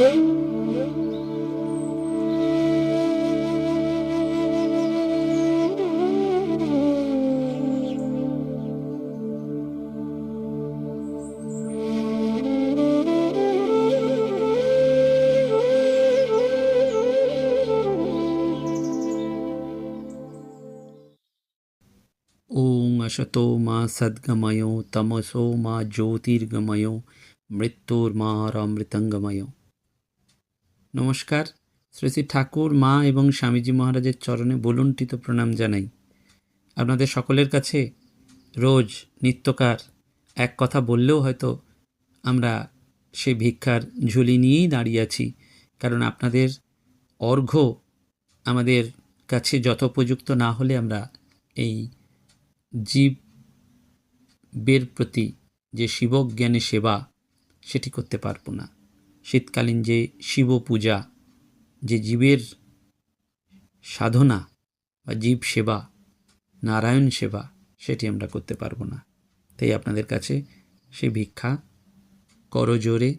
ॐ अशतो मा सद्गमयो तमसो मा ज्योतिर्गमयो मृत्योर्मारामृतङ्गमयो। নমস্কার। শ্রী ঠাকুর, মা এবং স্বামীজি মহারাজের চরণে বলুন্টিত প্রণাম জানাই। আপনাদের সকলের কাছে রোজ নিত্যকার এক কথা বললেও হয়তো আমরা সে ভিক্ষার ঝুলি নিয়েই দাঁড়িয়ে আছি, কারণ আপনাদের অর্ঘ্য আমাদের কাছে যথোপযুক্ত না হলে আমরা এই জীবের প্রতি যে শিবজ্ঞানে সেবা, সেটি করতে পারব না। শীতকালীন যে শিব পূজা, যে জীবের সাধনা বা জীব সেবা, নারায়ণ সেবা, সেটি আমরা করতে পারব না। তাই আপনাদের কাছে সে ভিক্ষা করজোরে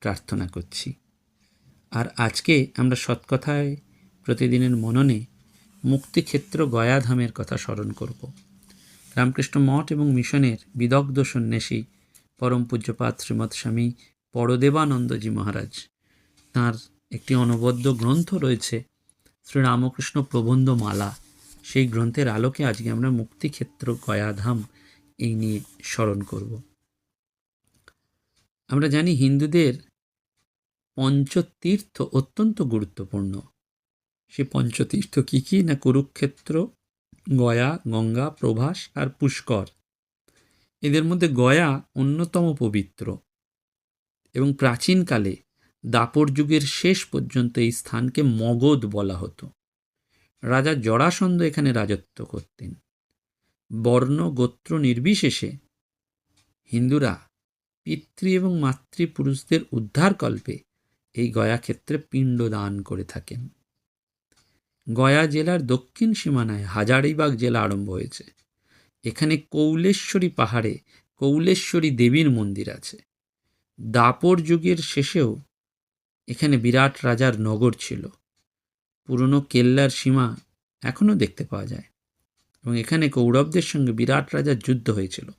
প্রার্থনা করছি। আর আজকে আমরা সৎকথায় প্রতিদিনের মননে মুক্তিক্ষেত্র গয়াধামের কথা স্মরণ করব। রামকৃষ্ণ মঠ এবং মিশনের বিদগ্ধ সন্ন্যাসী পরম পূজ্যপাত শ্রীমৎ স্বামী পরদেবানন্দজি মহারাজ। তাঁর একটি অনবদ্য গ্রন্থ রয়েছে শ্রী রামকৃষ্ণ প্রবন্ধ মালা সেই গ্রন্থের আলোকে আজকে আমরা মুক্তিক্ষেত্র গয়াধাম এই নিয়ে স্মরণ করব। আমরা জানি হিন্দুদের পঞ্চতীর্থ অত্যন্ত গুরুত্বপূর্ণ। সে পঞ্চতীর্থ কী কী? না কুরুক্ষেত্র, গয়া, গঙ্গা, প্রভাস আর পুষ্কর। এদের মধ্যে গয়া অন্যতম পবিত্র। এবং প্রাচীনকালে দাপর যুগের শেষ পর্যন্ত এই স্থানকে মগধ বলা হতো। রাজা জরাসন্ধ এখানে রাজত্ব করতেন। বর্ণ গোত্র নির্বিশেষে হিন্দুরা পিতৃ এবং মাতৃপুরুষদের উদ্ধারকল্পে এই গয়া ক্ষেত্রে পিণ্ড দান করে থাকেন। গয়া জেলার দক্ষিণ সীমানায় হাজারিবাগ জেলা আরম্ভ হয়েছে। এখানে কৌলেশ্বরী পাহাড়ে কৌলেশ্বরী দেবীর মন্দির আছে। দাপর যুগের শেষেও এখানে বিরাট রাজার নগর ছিল। পুরনো কেল্লার সীমা এখনও দেখতে পাওয়া যায় এবং এখানে কৌরবদের সঙ্গে বিরাট রাজার যুদ্ধ হয়েছিল।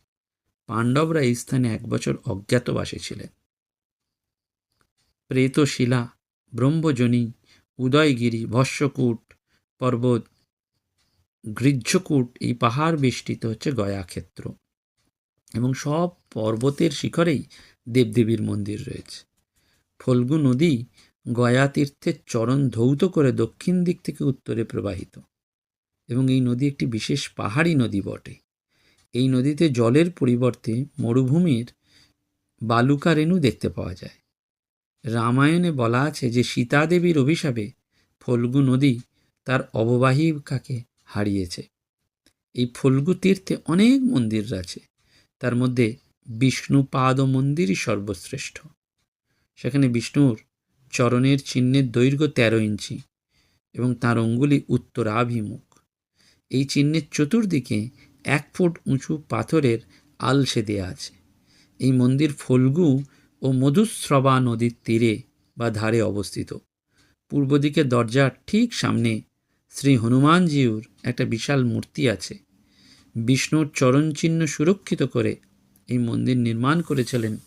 পাণ্ডবরা এই স্থানে এক বছর অজ্ঞাতবাসী ছিলেন। প্রেতশিলা, ব্রহ্মজনী, উদয়গিরি ভস্যকূট পর্বত গৃহ্যকূট এই পাহাড় বেষ্টিত হচ্ছে গয়া ক্ষেত্র এবং সব পর্বতের শিখরেই দেবদেবীর মন্দির রয়েছে। ফল্গু নদী গয়া তীর্থের চরণ ধৌত করে দক্ষিণ দিক থেকে উত্তরে প্রবাহিত এবং এই নদী একটি বিশেষ পাহাড়ি নদী বটে। এই নদীতে জলের পরিবর্তে মরুভূমির বালুকা রেণু দেখতে পাওয়া যায়। রামায়ণে বলা আছে যে সীতাদেবীর অভিশাপে ফল্গু নদী তার অববাহিকাকে হারিয়েছে। এই ফল্গু তীর্থে অনেক মন্দির আছে। তার মধ্যে বিষ্ণুপাদ মন্দিরই সর্বশ্রেষ্ঠ। সেখানে বিষ্ণুর চরণের চিহ্নের দৈর্ঘ্য তেরো ইঞ্চি এবং তার অঙ্গুলি উত্তরাভিমুখ। এই চিহ্নের চতুর্দিকে এক ফুট উঁচু পাথরের আলসে দেয়া আছে। এই মন্দির ফল্গু ও মধুস্রবা নদীর তীরে বা ধারে অবস্থিত। পূর্ব দিকে দরজার ঠিক সামনে শ্রী হনুমানজিউর একটা বিশাল মূর্তি আছে। বিষ্ণুর চরণচিহ্ন সুরক্ষিত করে এই মন্দির নির্মাণ করেছিলেন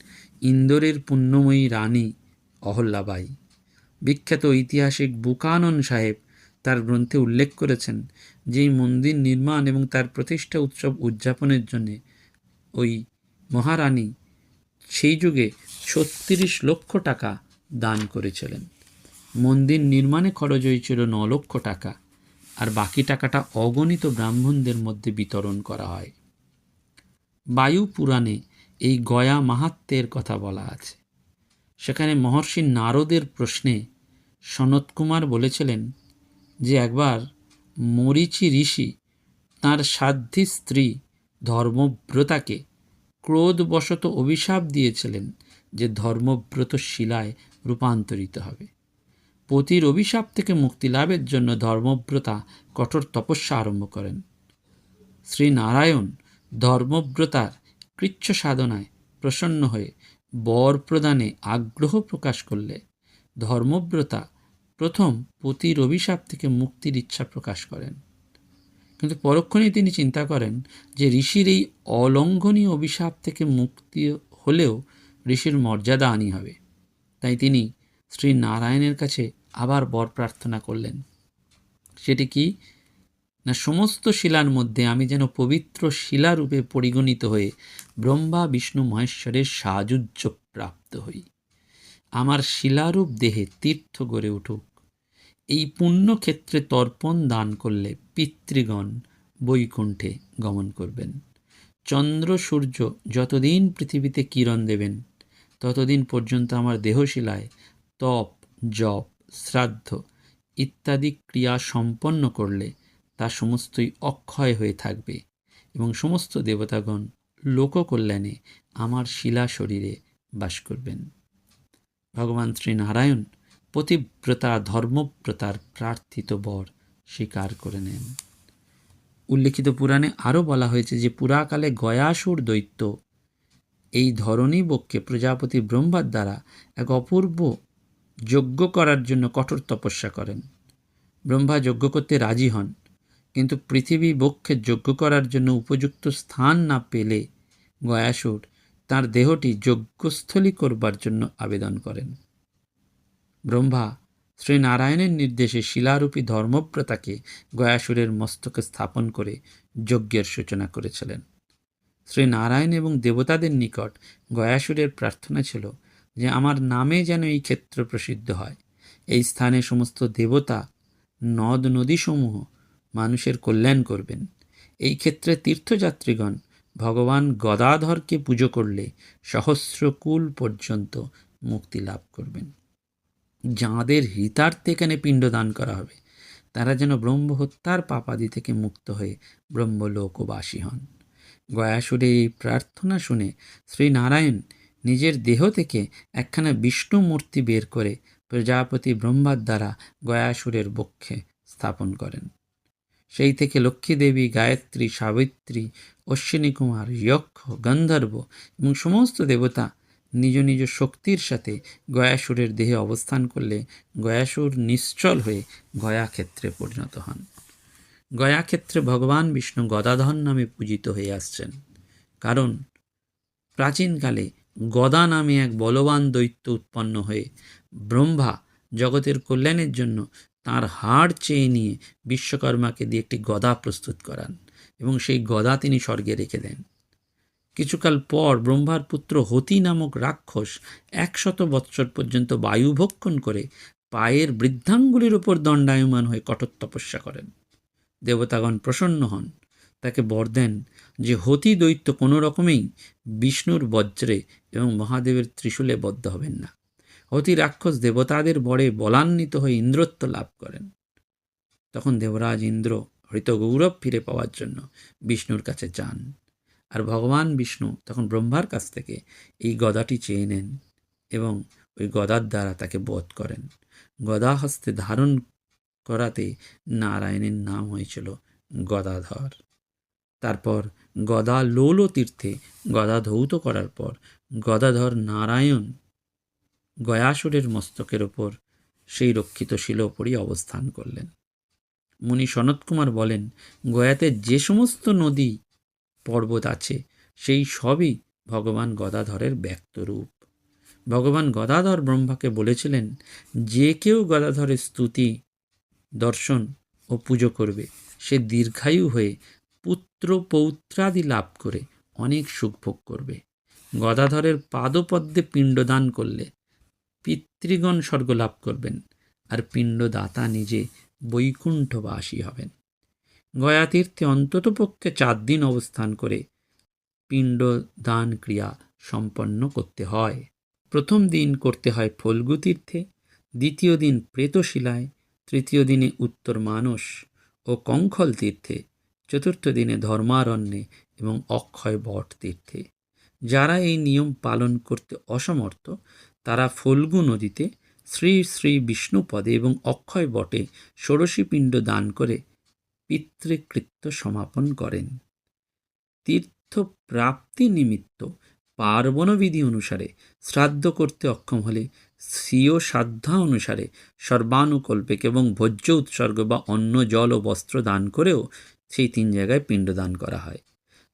ইন্দোরের পুণ্যময়ী রানী অহল্যাবাই। বিখ্যাত ঐতিহাসিক বুকানন সাহেব তার গ্রন্থে উল্লেখ করেছেন যে এই মন্দির নির্মাণ এবং তার প্রতিষ্ঠা উৎসব উদযাপনের জন্যে ওই মহারানী সেই যুগে ছত্রিশ লক্ষ টাকা দান করেছিলেন। মন্দির নির্মাণে খরচ হয়েছিল ন লক্ষ টাকা। আর বাকি টাকাটা অগণিত ব্রাহ্মণদের মধ্যে বিতরণ করা হয়। বায়ু পুরাণে এই গয়া মাহাত্মের কথা বলা আছে। সেখানে মহর্ষি নারদের প্রশ্নে সনত কুমার বলেছিলেন যে একবার মরিচি ঋষি তাঁর সাধ্যী স্ত্রী ধর্মব্রতাকে ক্রোধবশত অভিশাপ দিয়েছিলেন যে ধর্মব্রত শিলায় রূপান্তরিত হবে। পতির অভিশাপ থেকে মুক্তি লাভের জন্য ধর্মব্রতা, কঠোর তপস্যা আরম্ভ করেন। শ্রীনারায়ণ ধর্মব্রতার কৃচ্ছ সাধনায় প্রসন্ন হয়ে বর প্রদানে আগ্রহ প্রকাশ করলে ধর্মব্রতা প্রথম পতির অভিশাপ থেকে মুক্তির ইচ্ছা প্রকাশ করেন। কিন্তু পরক্ষণেই তিনি চিন্তা করেন যে ঋষির এই অলঙ্ঘনীয় অভিশাপ থেকে মুক্তি হলেও ঋষির মর্যাদা আনি হবে। তাই তিনি শ্রী নারায়ণের কাছে আবার বর প্রার্থনা করলেন। সেটি কি? না, সমস্ত শিলার মধ্যে আমি যেন পবিত্র শিলারূপে পরিগণিত হয়ে ব্রহ্মা, বিষ্ণু, মহেশ্বরের সাজুজ্য প্রাপ্ত হই। আমার শিলারূপ দেহে তীর্থ গড়ে উঠুক। এই পুণ্যক্ষেত্রে তর্পণ দান করলে পিতৃগণ বৈকুণ্ঠে গমন করবেন। চন্দ্র, সূর্য যতদিন পৃথিবীতে কিরণ দেবেন, ততদিন পর্যন্ত আমার দেহশিলায় তপ, জপ শ্রাদ্ধ ইত্যাদি ক্রিয়া সম্পন্ন করলে তা সমস্তই অক্ষয় হয়ে থাকবে এবং সমস্ত দেবতাগণ লোককল্যাণে আমার শিলা শরীরে বাস করবেন। ভগবান শ্রীনারায়ণ পতিব্রতা ধর্মব্রতার প্রার্থিত বর স্বীকার করে নেন। উল্লেখিত পুরাণে আরও বলা হয়েছে যে পুরাকালে গয়াসুর দৈত্য এই ধরনী বক্ষে প্রজাপতি ব্রহ্মার দ্বারা এক অপূর্ব যজ্ঞ করার জন্য কঠোর তপস্যা করেন। ব্রহ্মা যজ্ঞ করতে রাজি হন, কিন্তু পৃথিবী বক্ষে যজ্ঞ করার জন্য উপযুক্ত স্থান না পেলে গয়াসুর তার দেহটি যজ্ঞস্থলী করবার জন্য আবেদন করেন। ব্রহ্মা শ্রীনারায়ণের নির্দেশে শিলারূপী ধর্মব্রতাকে গয়াসুরের মস্তকে স্থাপন করে যজ্ঞের সূচনা করেছিলেন। শ্রীনারায়ণ এবং দেবতাদের নিকট গয়াসুরের প্রার্থনা ছিল যে আমার নামে যেন এই ক্ষেত্র প্রসিদ্ধ হয়। এই স্থানে সমস্ত দেবতা, নদ নদীসমূহ মানুষের কল্যাণ করবেন। এই ক্ষেত্রে তীর্থযাত্রীগণ ভগবান গদাধরকে পুজো করলে সহস্রকুল পর্যন্ত মুক্তি লাভ করবেন। যাঁদের হিতার্থে এখানে পিণ্ডদান করা হবে, তারা যেন ব্রহ্মহত্যার পাপাদি থেকে মুক্ত হয়ে ব্রহ্মলোকবাসী হন। গয়াসুরে এই প্রার্থনা শুনে শ্রীনারায়ণ নিজের দেহ থেকে একখানা বিষ্ণু মূর্তি বের করে প্রজাপতি ব্রহ্মার দ্বারা গয়াসুরের বক্ষে স্থাপন করেন। সেই থেকে লক্ষ্মী দেবী গায়ত্রী, সাবিত্রী অশ্বিনী কুমার যক্ষ, গন্ধর্ব এবং সমস্ত দেবতা নিজ নিজ শক্তির সাথে গয়াসুরের দেহে অবস্থান করলে গয়াসুর নিশ্চল হয়ে গয়াক্ষেত্রে পরিণত হন। গয়াক্ষেত্রে ভগবান বিষ্ণু গদাধর নামে পূজিত হয়ে আসছেন। কারণ প্রাচীনকালে গদা নামে এক বলবান দৈত্য উৎপন্ন হয়ে ব্রহ্মা জগতের কল্যাণের জন্য তার হাড় চেয়ে নিয়ে বিশ্বকর্মাকে দিয়ে একটি গদা প্রস্তুত করান এবং সেই গদা তিনি স্বর্গে রেখে দেন। কিছুকাল পর ব্রহ্মার পুত্র হতি নামক রাক্ষস একশত বৎসর পর্যন্ত বায়ুভক্ষণ করে পায়ের বৃদ্ধাঙ্গুলির উপর দণ্ডায়মান হয়ে কঠোর তপস্যা করেন। দেবতাগণ প্রসন্ন হন। তাকে বর দেন যে হতি দৈত্য কোনো রকমেই বিষ্ণুর বজ্রে এবং মহাদেবের ত্রিশূলে বদ্ধ হবেন না। অতি রাক্ষস দেবতাদের বরে বলান্বিত হয়ে ইন্দ্রত্ব লাভ করেন। তখন দেবরাজ ইন্দ্র হৃত গৌরব ফিরে পাওয়ার জন্য বিষ্ণুর কাছে যান। আর ভগবান বিষ্ণু তখন ব্রহ্মার কাছ থেকে এই গদাটি চেয়ে নেন এবং ওই গদার দ্বারা তাকে বোধ করেন। গদা হস্তে ধারণ করাতে নারায়ণের নাম হয়েছিল গদাধর। তারপর গদা লোল তীর্থে গদা ধৌত করার পর গদাধর নারায়ণ গয়াসুরের মস্তকের ওপর সেই রক্ষিত শিলোপরই অবস্থান করলেন। মুনি সনত কুমার বলেন, গয়াতে যে সমস্ত নদী, পর্বত আছে, সেই সবই ভগবান গদাধরের ব্যক্তরূপ ভগবান গদাধর ব্রহ্মাকে বলেছিলেন, যে কেউ গদাধরের স্তুতি, দর্শন ও পুজো করবে, সে দীর্ঘায়ু হয়ে পুত্র পৌত্রাদি লাভ করে অনেক সুখ ভোগ করবে। গদাধরের পাদপদ্মে পিণ্ডদান করলে পিতৃগণ স্বর্গ লাভ করবেন আর পিণ্ডদাতা নিজে বৈকুণ্ঠবাসী হবেন। গয়া তীর্থে অন্ততপক্ষে চার দিন অবস্থান করে পিণ্ডদান ক্রিয়া সম্পন্ন করতে হয়। প্রথম দিন করতে হয় ফল্গু তীর্থে দ্বিতীয় দিন প্রেতশিলায়, তৃতীয় দিনে উত্তর মানস ও কঙ্খল তীর্থে চতুর্থ দিনে ধর্মারণ্যে এবং অক্ষয় বট তীর্থে। যারা এই নিয়ম পালন করতে অসমর্থ, তারা ফল্গু নদীতে শ্রী শ্রী বিষ্ণুপদে এবং অক্ষয় বটে ষোড়শী পিণ্ড দান করে পিতৃকৃত্য সমাপন করেন। তীর্থ প্রাপ্তি নিমিত্ত পার্বণবিধি অনুসারে শ্রাদ্ধ করতে অক্ষম হলে স্বীয় সাধ্যা অনুসারে সর্বানুকল্পিক এবং ভোজ্য উৎসর্গ বা অন্ন, জল ও বস্ত্র দান করেও সেই তিন জায়গায় পিণ্ডদান করা হয়।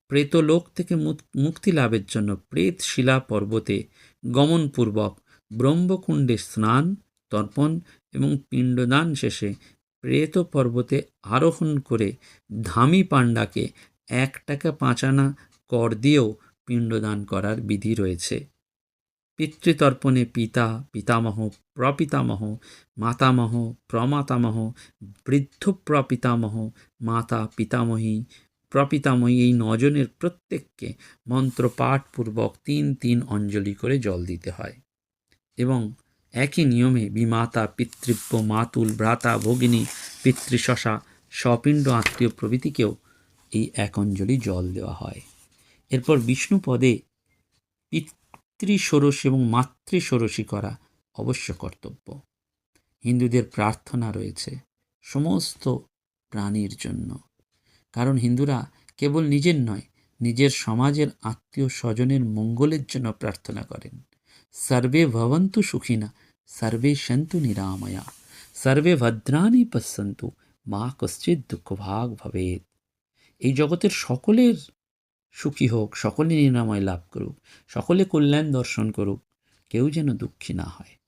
প্রেতলোক থেকে মুক- মুক্তি লাভের জন্য প্রেত শিলা পর্বতে গমনপূর্বক ব্রহ্মকুণ্ডে স্নান, তর্পণ এবং পিণ্ডদান শেষে প্রেত পর্বতে আরোহণ করে ধামি পাণ্ডাকে এক টাকা পাঁচানা কর দিয়েও পিণ্ডদান করার বিধি রয়েছে। পিতৃতর্পণে পিতা, পিতামহ, প্রপিতামহ, মাতামহ, প্রমাতামহ, বৃদ্ধ প্রপিতামহ, মাতা, পিতামহী, প্রপিতামহী এই নজনের প্রত্যেককে মন্ত্র মন্ত্রপাঠপূর্বক তিন তিন অঞ্জলি করে জল দিতে হয়। এবং একই নিয়মে বিমাতা, পিতৃব্য, মাতুল, ভ্রাতা, ভগিনী, পিতৃশশা, স্বপিণ্ড আত্মীয় প্রভৃতিকেও এই এক অঞ্জলি জল দেওয়া হয়। এরপর বিষ্ণু পদে পিতৃষোড়শ এবং মাতৃষোড়শী করা অবশ্য কর্তব্য। হিন্দুদের প্রার্থনা রয়েছে সমস্ত প্রাণীর জন্য। কারণ হিন্দুরা কেবল নিজের নয়, নিজের সমাজের আত্মীয় স্বজনের মঙ্গলের জন্য প্রার্থনা করেন। সর্বে ভবন্তু সুখিনা, সর্বে সন্তু নিরাময়া, সর্বে ভদ্রাণী পশ্যন্তু, মা কশ্চিৎ দুঃখভাগ ভবেত এই জগতের সকলের সুখী হোক, সকলে নিরাময় লাভ করুক, সকলে কল্যাণ দর্শন করুক, কেউ যেন দুঃখী না হয়।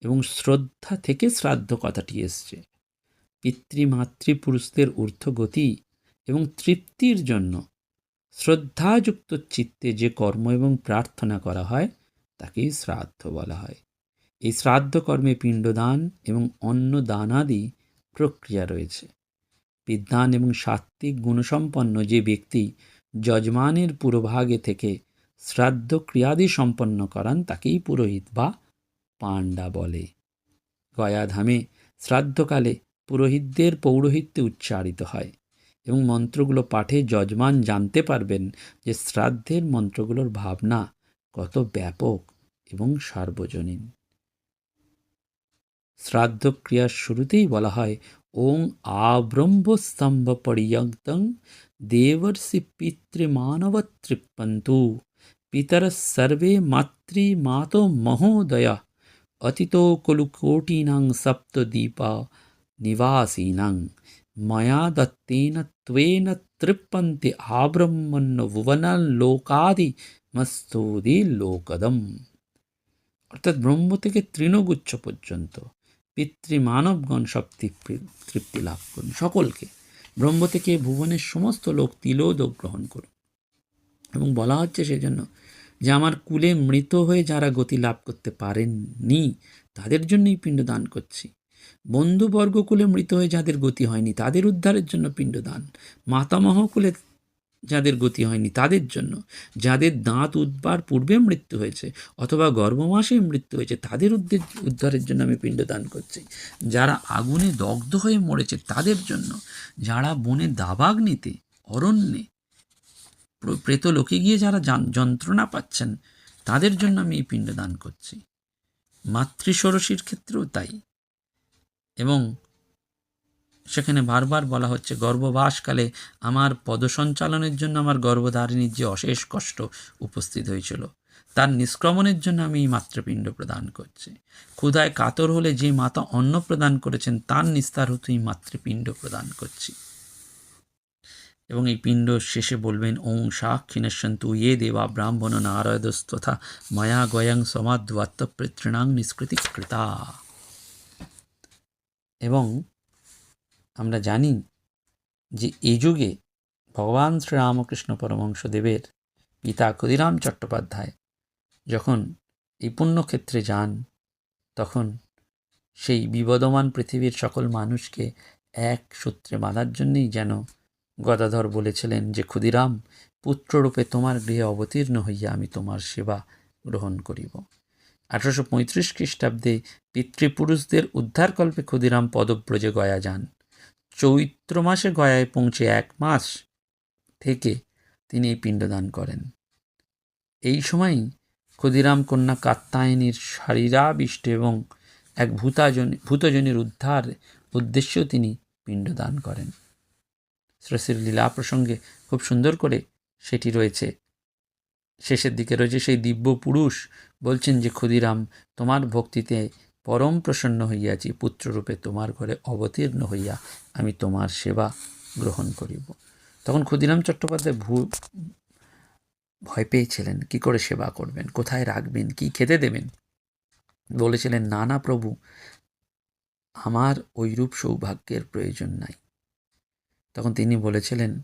এবং শ্রদ্ধা থেকে শ্রাদ্ধ কথাটি এসছে। পিতৃমাতৃপুরুষদের ঊর্ধ্বগতি এবং তৃপ্তির জন্য শ্রদ্ধাযুক্ত চিত্তে যে কর্ম এবং প্রার্থনা করা হয়, তাকেই শ্রাদ্ধ বলা হয়। এই শ্রাদ্ধ কর্মে পিণ্ডদান এবং অন্নদানাদি প্রক্রিয়া রয়েছে। বিদ্যান এবং সাত্ত্বিক গুণসম্পন্ন যে ব্যক্তি যজমানের পুরোভাগে থেকে শ্রাদ্ধ ক্রিয়াদি সম্পন্ন করান তাকেই পুরোহিত বা পাণ্ডা বলে। গয়াধামে শ্রাদ্ধকালে পুরোহিতদের পৌরোহিত্যে উচ্চারিত হয় এবং মন্ত্রগুলো পাঠে যজমান জানতে পারবেন যে শ্রাদ্ধের মন্ত্রগুলোর ভাবনা কত ব্যাপক এবং সার্বজনীন। শ্রাদ্ধ ক্রিয়ার শুরুতেই বলা হয় ওং আব্রহ্মস্তম্ভ পর্যন্তং দেবর্ষি পিতৃমানবতৃপ্পন্তু পিতর সর্বে মাতৃ মাতো মহোদয় অতীতো কলুকোটিনাং সপ্তদীপা নিবাসীনাং ময়া দত্তেন त्वेन তৃপ্পন্তে আব্রহ্মণ্য ভুবনান লোকাদি মস্তোদি লোকদম অর্থাৎ ব্রহ্ম থেকে তৃণগুচ্ছ পর্যন্ত পিতৃমানবগণ সব তৃপ্তি তৃপ্তি লাভ করুন। সকলকে ব্রহ্ম থেকে ভুবনের সমস্ত লোক তিলোদক গ্রহণ করুন। এবং বলা হচ্ছে সেজন্য যে আমার কুলে মৃত হয়ে যারা গতি লাভ করতে পারেননি, তাদের জন্যই পিণ্ড দান করছি। বন্ধুবর্গ কুলে মৃত হয়ে যাদের গতি হয়নি, তাদের উদ্ধারের জন্য পিণ্ডদান। মাতামহ কুলে যাদের গতি হয়নি তাদের জন্য। যাদের দাঁত উদ্বার পূর্বে মৃত্যু হয়েছে অথবা গর্ভমাসে মৃত্যু হয়েছে তাদের উদ্ধারের জন্য আমি পিণ্ডদান করছি। যারা আগুনে দগ্ধ হয়ে মরেছে তাদের জন্য। যারা বনে দাবাগ্নিতে অরণ্যে প্র- প্রেতলোকে গিয়ে যারা যান- যন্ত্রণা পাচ্ছেন তাদের জন্য আমি এই পিণ্ডদান করছি। মাতৃষোড়শীর ক্ষেত্রেও তাই। এবং সেখানে বারবার বলা হচ্ছে, গর্ভবাসকালে আমার পদসঞ্চালনের জন্য আমার গর্ভধারিণীর যে অশেষ কষ্ট উপস্থিত হয়েছিল, তার নিষ্ক্রমণের জন্য আমি এই মাতৃপিণ্ড প্রদান করছি। ক্ষুধায় কাতর হলে যে মাতা অন্ন প্রদান করেছেন, তার নিস্তার হতেই মাতৃপিণ্ড প্রদান করছি। এবং এই পিণ্ড শেষে বলবেন, ওং সাক্ষিণস্যন্তু ইয়ে দেবা ব্রাহ্মণ নারদস্তথা মায়া গয়াং সমাদ্বাত্তপৃতৃণাং নিষ্কৃতি কৃতা। এবং আমরা জানি যে এই যুগে ভগবান শ্রীরামকৃষ্ণ পরমহংসদেবের পিতা ক্ষুদিরাম চট্টোপাধ্যায় যখন এই পুণ্যক্ষেত্রে যান, তখন সেই বিবদমান পৃথিবীর সকল মানুষকে এক সূত্রে বাঁধার জন্যই যেন গদাধর বলেছিলেন যে, ক্ষুদিরাম, পুত্ররূপে তোমার গৃহে অবতীর্ণ হইয়া আমি তোমার সেবা গ্রহণ করিব। আঠারোশো পঁয়ত্রিশ খ্রিস্টাব্দে পিতৃপুরুষদের উদ্ধারকল্পে ক্ষুদিরাম পদব্রজে গয়া যান। চৈত্র মাসে গয়ায় পৌঁছে এক মাস থেকে তিনি এই পিণ্ডদান করেন। এই সময়ই ক্ষুদিরাম কন্যা কাত্তায়নীর শারীরাবিষ্ট এবং এক ভূতাজনী, ভূতজনীর উদ্ধার উদ্দেশ্যেও তিনি পিণ্ডদান করেন। শ্রীশ্রীর লীলা প্রসঙ্গে খুব সুন্দর করে সেটি রয়েছে। শেষের দিকে রয়েছে সেই দিব্য পুরুষ বলছেন যে, ক্ষুদিরাম, তোমার ভক্তিতে পরম প্রসন্ন হইয়াছি, পুত্ররূপে তোমার ঘরে অবতীর্ণ হইয়া আমি তোমার সেবা গ্রহণ করিব। তখন ক্ষুদিরাম চট্টোপাধ্যায় ভূ, ভয় পেয়েছিলেন, কি করে সেবা করবেন? কোথায় রাখবেন? কি খেতে দেবেন? বলেছিলেন না না প্রভু, আমার ওইরূপ সৌভাগ্যের প্রয়োজন নাই। তখন তিনি বলেছিলেন,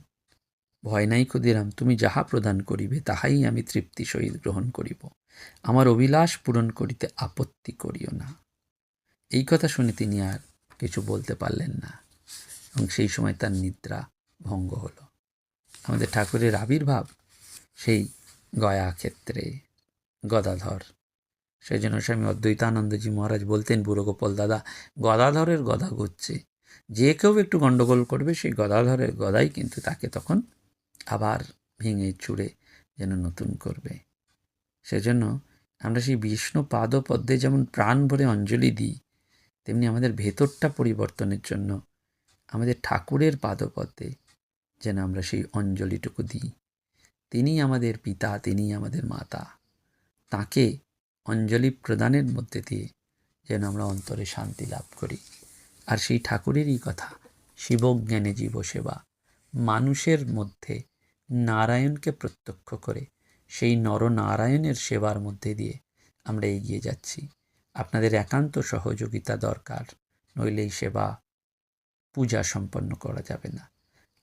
ভয় নাই ক্ষুদিরাম, তুমি যাহা প্রদান করিবে, তাহাই আমি তৃপ্তি সহিত গ্রহণ করিব। আমার অভিলাষ পূরণ করিতে আপত্তি করিও না। এই কথা শুনে তিনি আর কিছু বলতে পারলেন না এবং সেই সময় তার নিদ্রা ভঙ্গ হলো। আমাদের ঠাকুরের আবির্ভাব সেই গয়া ক্ষেত্রে, গদাধর। সেই জন্য স্বামী অদ্বৈতানন্দজি মহারাজ বলতেন, বুড়ো গোপাল দাদা, গদাধরের গদা ঘুরছে। যে কেউ একটু গণ্ডগোল করবে, সেই গদাধরের গদাই কিন্তু তাকে তখন আবার ভেঙে চুড়ে যেন নতুন করবে। সেজন্য আমরা সেই বিষ্ণু পাদপদ্মে যেমন প্রাণ ভরে অঞ্জলি দিই তেমনি আমাদের ভেতরটা পরিবর্তনের জন্য আমাদের ঠাকুরের পাদপদ্মে যেন আমরা সেই অঞ্জলিটুকু দিই। তিনি আমাদের পিতা, তিনি আমাদের মাতা। তাকে অঞ্জলি প্রদানের মধ্যে দিয়ে যেন আমরা অন্তরে শান্তি লাভ করি। আর সেই ঠাকুরেরই কথা শিবজ্ঞানে জীব সেবা মানুষের মধ্যে নারায়ণকে প্রত্যক্ষ করে, সেই নরনারায়ণের সেবার মধ্যে দিয়ে আমরা এগিয়ে যাচ্ছি। আপনাদের একান্ত সহযোগিতা দরকার নইলে এই সেবা পূজা সম্পন্ন করা যাবে না।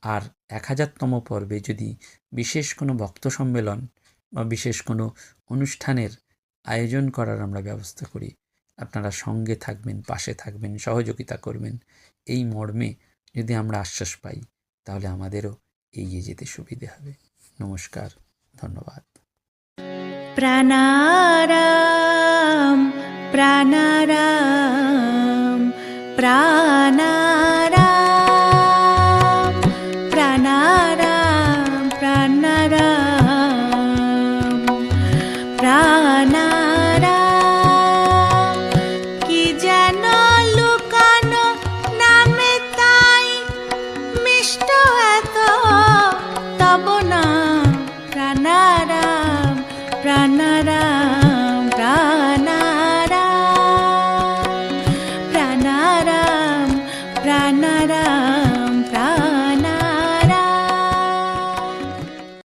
আর এক হাজারতম পর্বে যদি বিশেষ কোনো ভক্ত সম্মেলন বা বিশেষ কোনো অনুষ্ঠানের আয়োজন করার আমরা ব্যবস্থা করি, আপনারা সঙ্গে থাকবেন, পাশে থাকবেন, সহযোগিতা করবেন, এই মর্মে যদি আমরা আশ্বাস পাই, তাহলে আমাদেরও এগিয়ে যেতে সুবিধে হবে। নমস্কার, ধন্যবাদ। প্রাণারাম प्राणाराम प्राणा